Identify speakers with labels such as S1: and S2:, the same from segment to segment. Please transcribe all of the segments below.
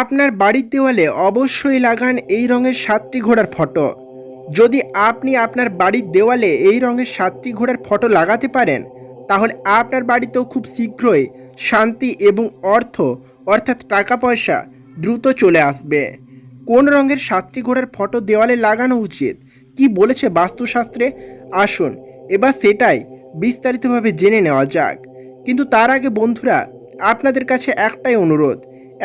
S1: আপনার বাড়ির দেওয়ালে অবশ্যই লাগান এই রঙের সাতটি ঘোড়ার ফটো। যদি আপনি আপনার বাড়ির দেওয়ালে এই রঙের সাতটি ঘোড়ার ফটো লাগাতে পারেন, তাহলে আপনার বাড়িতেও খুব শীঘ্রই শান্তি এবং অর্থ, অর্থাৎ টাকা পয়সা দ্রুত চলে আসবে। কোন রঙের সাতটি ঘোড়ার ফটো দেওয়ালে লাগানো উচিত, কি বলেছে বাস্তুশাস্ত্রে? আসুন, এবার সেটাই বিস্তারিতভাবে জেনে নেওয়া যাক। কিন্তু তার আগে বন্ধুরা, আপনাদের কাছে একটাই অনুরোধ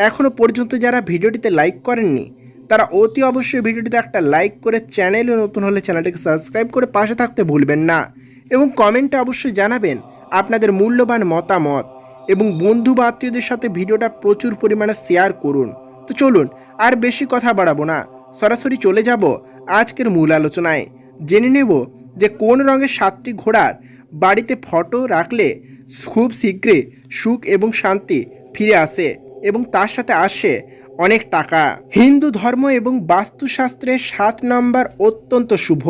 S1: এখনও পর্যন্ত যারা ভিডিওটিতে লাইক করেননি, তারা অতি অবশ্যই ভিডিওটিতে একটা লাইক করে চ্যানেলে নতুন হলে চ্যানেলটিকে সাবস্ক্রাইব করে পাশে থাকতে ভুলবেন না এবং কমেন্টে অবশ্যই জানাবেন আপনাদের মূল্যবান মতামত এবং বন্ধু বা আত্মীয়দের সাথে ভিডিওটা প্রচুর পরিমাণে শেয়ার করুন। তো চলুন, আর বেশি কথা বাড়াবো না, সরাসরি চলে যাব আজকের মূল আলোচনায়। জেনে নেব যে কোন রঙের সাতটি ঘোড়ার বাড়িতে ফটো রাখলে খুব শীঘ্রই সুখ এবং শান্তি ফিরে আসে। এবং তার সাথে আসে অনেক টাকা। হিন্দু ধর্ম এবং বাস্তুশাস্ত্রের সাত নম্বর অত্যন্ত শুভ।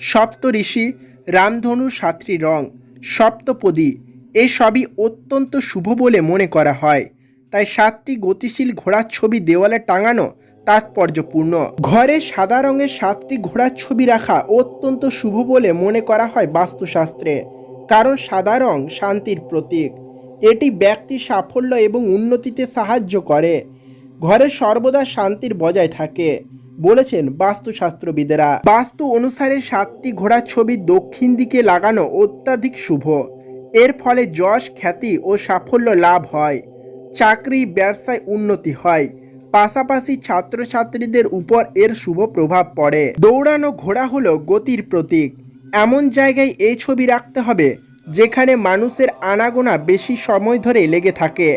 S1: সপ্ত ঋষি, রামধনু, সাতটি রং, সপ্তপদী এই সবই অত্যন্ত শুভ বলে মনে করা হয়। তাই সাতটি গতিশীল ঘোড়ার ছবি দেওয়ালে টাঙানো তাৎপর্যপূর্ণ। ঘরে সাদা রঙের সাতটি ঘোড়ার ছবি রাখা অত্যন্ত শুভ বলে মনে করা হয় বাস্তুশাস্ত্রে। কারণ সাদা রং শান্তির প্রতীক। এটি ব্যক্তির সাফল্য এবং উন্নতিতে সাহায্য করে। ঘরে সর্বদা শান্তির বজায় থাকে, বলেছেন বাস্তুশাস্ত্রবিদেরা। বাস্তু অনুসারে সাতটি ঘোড়ার ছবি দক্ষিণ দিকে লাগানো অত্যাধিক শুভ। এর ফলে যশ, খ্যাতি ও সাফল্য লাভ হয়। চাকরি, ব্যবসায় উন্নতি হয়। পাশাপাশি ছাত্রছাত্রীদের উপর এর শুভ প্রভাব পড়ে। দৌড়ানো ঘোড়া হলো গতির প্রতীক। এমন জায়গায় এই ছবি রাখতে হবে যেখানে মানুষের আনাগোনা বেশি সময় ধরে লেগে থাকে।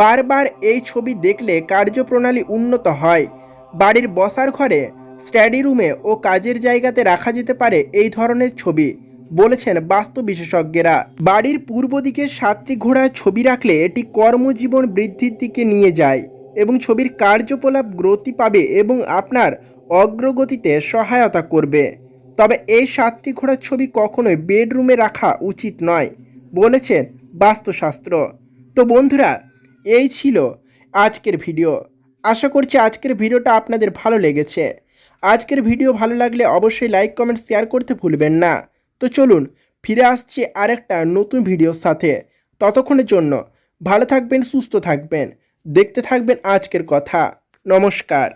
S1: বারবার এই ছবি দেখলে কার্যপ্রণালী উন্নত হয়। বাড়ির বসার ঘরে, স্টাডি রুমে ও কাজের জায়গাতে রাখা যেতে পারে এই ধরনের ছবি, বলেছেন বাস্তু বিশেষজ্ঞরা। বাড়ির পূর্ব দিকে সাতটি ঘোড়ার ছবি রাখলে এটি কর্মজীবন বৃদ্ধির দিকে নিয়ে যায় এবং ছবির কার্যকলাপ গতি পাবে এবং আপনার অগ্রগতিতে সহায়তা করবে। তবে এই সাতটি ঘোড়ার ছবি কখনোই বেডরুমে রাখা উচিত নয় বলেছেন বাস্তুশাস্ত্র। তো বন্ধুরা, এই ছিল আজকের ভিডিও। আশা করছি আজকের ভিডিওটা আপনাদের ভালো লেগেছে। আজকের ভিডিও ভালো লাগলে অবশ্যই লাইক, কমেন্ট, শেয়ার করতে ভুলবেন না। তো চলুন, ফিরে আসছি আরেকটা নতুন ভিডিওর সাথে। ততক্ষণের জন্য ভালো থাকবেন, সুস্থ থাকবেন। দেখতে থাকবেন আজকের কথা। নমস্কার।